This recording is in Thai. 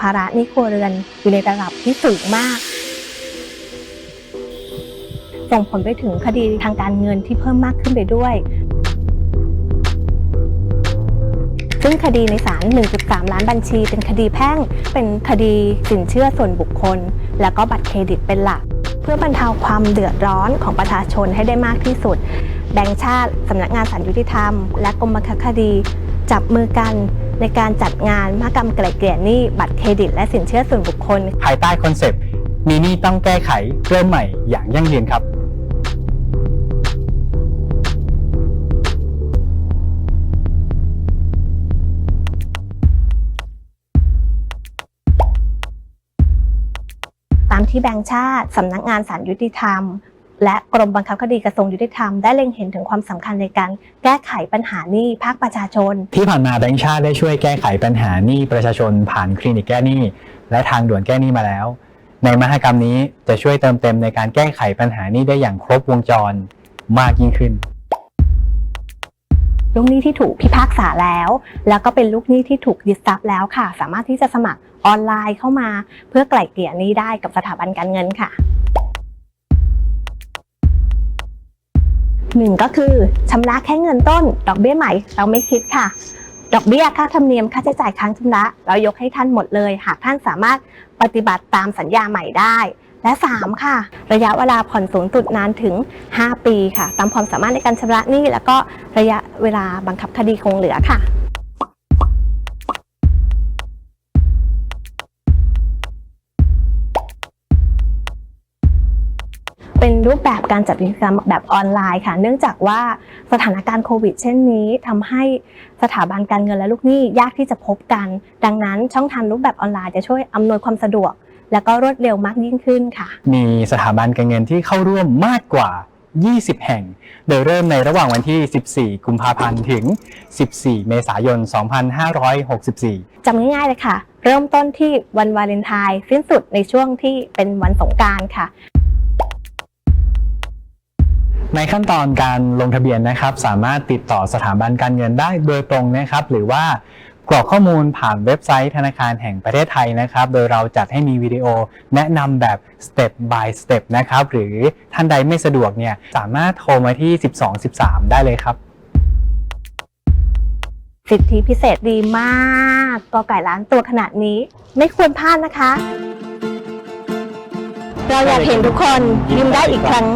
ภาระหนี้ครัวเรือนอยู่ในระดับที่สูงมาก ส่งผลไปถึงคดีทางการเงินที่เพิ่มมากขึ้นไปด้วย ซึ่งคดีในศาล 1.3 ล้านบัญชี เป็นคดีแพ่ง เป็นคดีสินเชื่อส่วนบุคคล แล้วก็บัตรเครดิตเป็นหลัก เพื่อบรรเทาความเดือดร้อนของประชาชนให้ได้มากที่สุด แบงก์ชาติ สำนักงานศาลยุติธรรม และกรมบังคับคดี จับมือกันในการจัดงานมหกรรมไกล่เกลี่ยหนี้บัตรเครดิต และสินเชื่อส่วนบุคคล ภายใต้คอนเซปต์มีหนี่ต้องแก้ไขเริ่มใหม่อย่างยั่งยืนครับ ตามที่แบงก์ชาติ สำนักงานศาลยุติธรรม และกรมบังคับคดีกระทรวงยุติธรรมได้เล็งเห็นถึงความสำคัญในการแก้ไขปัญหาหนี้ภาคประชาชน ที่ผ่านมาแบงก์ชาติได้ช่วยแก้ไขปัญหาหนี้ประชาชนผ่านคลินิกแก้หนี้ และทางด่วนแก้หนี้มาแล้ว ในมหกรรมนี้จะช่วยเติมเต็มในการแก้ไขปัญหาหนี้ได้อย่างครบวงจรมากยิ่งขึ้นลูกหนี้ที่ถูกพิพากษาแล้ว แล้วก็เป็นลูกหนี้ที่ถูกยึดทรัพย์แล้วค่ะ สามารถที่จะสมัครออนไลน์เข้ามา เพื่อไกล่เกลี่ยหนี้ได้กับสถาบันการเงินค่ะ หนึ่งก็คือชำระแค่เงินต้น ดอกเบี้ยใหม่เราไม่คิดค่ะ ดอกเบี้ยค่าธรรมเนียมค่าใช้จ่ายค้างชำระ เรายกให้ท่านหมดเลย หากท่านสามารถปฏิบัติตามสัญญาใหม่ได้ และ 3 ค่ะ ระยะเวลาผ่อนสูงสุดนานถึง 5 ปีค่ะ ตามความสามารถในการชำระหนี้แล้วก็ระยะเวลาบังคับคดีคงเหลือค่ะ เป็นรูปแบบการจัดกิจกรรมแบบออนไลน์ค่ะ เนื่องจากว่าสถานการณ์โควิด เช่นนี้ทำให้สถาบันการเงินและลูกหนี้ยากที่จะพบกัน ดังนั้นช่องทางรูปแบบออนไลน์จะช่วยอำนวยความสะดวก และก็รวดเร็วมากยิ่งขึ้นค่ะ มีสถาบันการเงินที่เข้าร่วมมากกว่า 20 แห่ง โดยเริ่มในระหว่างวันที่ 14 กุมภาพันธ์ถึง 14 เมษายน 2564 จำง่ายๆเลยค่ะ เริ่มต้นที่วันวาเลนไทน์สิ้นสุดในช่วงที่เป็นวันสงกรารค่ะ ในขั้นตอนการลงทะเบียนนะครับ สามารถติดต่อสถาบันการเงินได้โดยตรงนะครับ หรือว่ากรอกข้อมูลผ่านเว็บไซต์ธนาคารแห่งประเทศไทยนะครับ โดยเราจัดให้มีวิดีโอแนะนำแบบ step by step นะครับ หรือท่านใดไม่สะดวกเนี่ยสามารถโทรมาที่ 1213 ได้เลยครับสิทธิพิเศษดีมากกอไก่ล้านตัวขนาดนี้ ไม่ควรพลาดนะคะ เราอยากเห็นทุกคนยิ้มได้อีกครั้ง